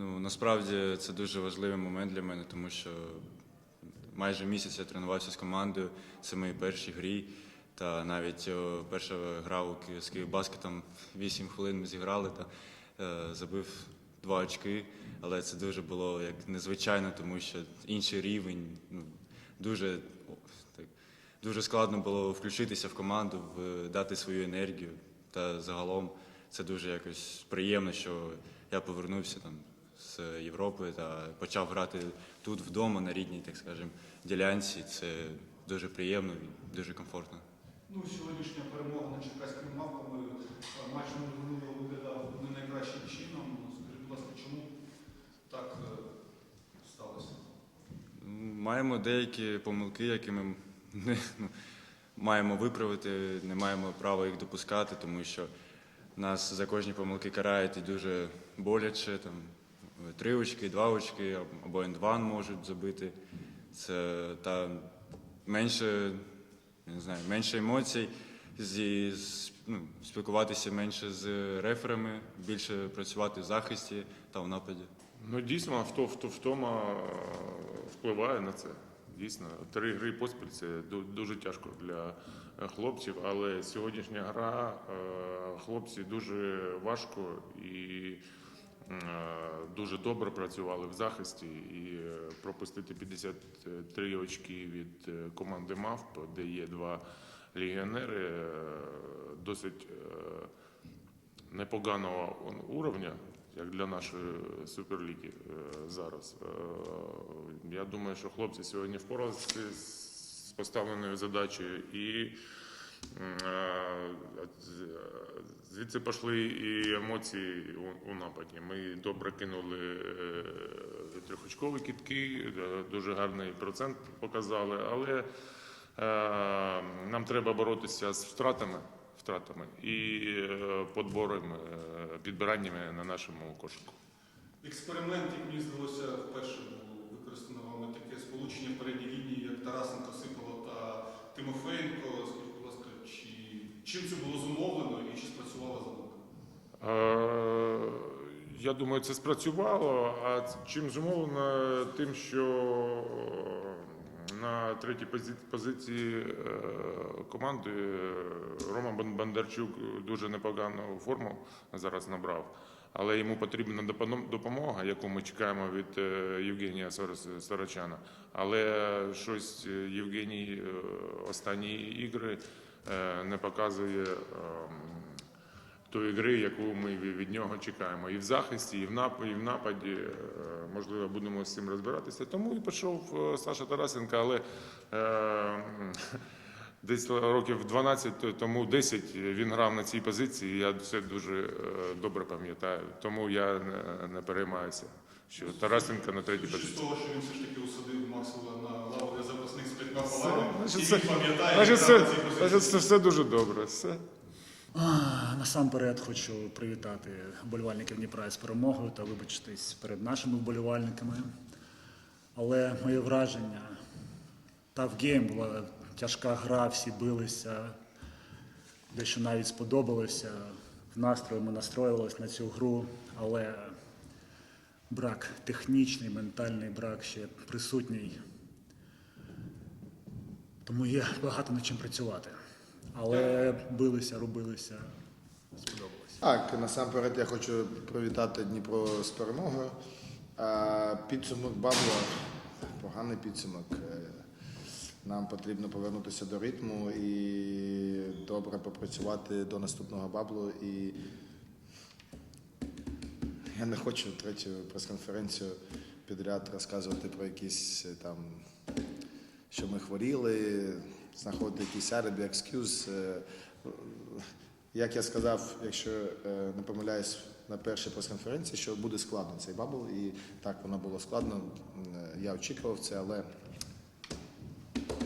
Ну, насправді це дуже важливий момент для мене, тому що майже місяць я тренувався з командою. Це мої перші грі. Та навіть перша гра у з Київбаскетом 8 хвилин ми зіграли та е, забив два очки. Але це дуже було як незвичайно, тому що інший рівень. Ну, дуже, так, дуже складно було включитися в команду, в- дати свою енергію. Та загалом це дуже якось приємно, що я повернувся там з Європи та почав грати тут вдома на рідній, так скажемо, ділянці. Це дуже приємно і дуже комфортно. Ну, сьогоднішня перемога над черкаськими мавками е, матч минулого виглядав не найкращим чином. Скажіть, будь ласка, чому так е, сталося? Маємо деякі помилки, які ми не, ну, маємо виправити, не маємо права їх допускати, тому що нас за кожні помилки карають і дуже боляче. Там, три очки, два очки або ендван можуть забити. Це та менше, не знаю, менше емоцій, зі, ну, спілкуватися менше з реферами, більше працювати в захисті та в нападі. Ну дійсно, вто, вто, втома е, впливає на це. Дійсно, три гри поспіль це дуже тяжко для е, хлопців, але сьогоднішня гра е, хлопці дуже важко і дуже добре працювали в захисті. І е, пропустити 53 очки від е, команди МАВП, де є два легіонери, е, досить е, непоганого уровня, як для нашої суперліги е, зараз. Е, Я думаю, що хлопці сьогодні впоралися з поставленою задачею і е, звідси пішли і емоції у, нападі. Ми добре кинули е, трьохочкові кітки, е, дуже гарний процент показали, але е, нам треба боротися з втратами втратами і подборами, підбираннями на нашому кошику. Експеримент, як мені здалося, вперше використано вами таке сполучення в передній лінії, як Тарасенко, Сипало та Тимофеєнко. Скажіть, будь ласка, чи, чим це було зумовлено і чи спрацювала задумка? Е, Я думаю, це спрацювало. А чим зумовлено? Тим, що на третій позиції е, команди е, Рома Бондарчук дуже непогану форму зараз набрав. Але йому потрібна допомога, яку ми чекаємо від е, Євгенія Сорочана. Але щось е, Євгеній е, останні ігри е, не показує ем, тої гри, яку ми від нього чекаємо. І в захисті, і в нападі, і в нападі. Е, Можливо, будемо з цим розбиратися. Тому і пішов е, Саша Тарасенко, але е, десь років 12, тому 10 він грав на цій позиції. Я це дуже е, добре пам'ятаю. Тому я не, переймаюся, що Тарасенко на третій позиції. що він все ж таки усадив Максвелла значить, це- Значить, це, значить, це все дуже добре. Все. Насамперед хочу привітати вболівальників Дніпра з перемогою та вибачитись перед нашими вболівальниками. Але моє враження, та в гейм була тяжка гра, всі билися, дещо навіть сподобалося. В настрої ми настроювалися на цю гру, але брак технічний, ментальний брак ще присутній. Тому є багато над чим працювати. Але билися, робилися, сподобалося. Так, насамперед я хочу привітати Дніпро з перемогою. Підсумок Бабла поганий підсумок. Е, Нам потрібно повернутися до ритму і добре попрацювати до наступного баблу. І я не хочу третю прес-конференцію підряд розказувати про якісь е, там, що ми хворіли, знаходити якісь алібі, екскюз. Е, Як я сказав, якщо е, не помиляюсь на першій прес-конференції, що буде складно цей бабл, і так воно було складно. Е, Я очікував це, але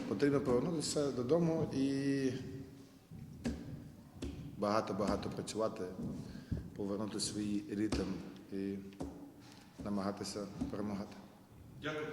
потрібно повернутися додому і багато-багато працювати, повернути свій ритм і намагатися перемагати. Дякую.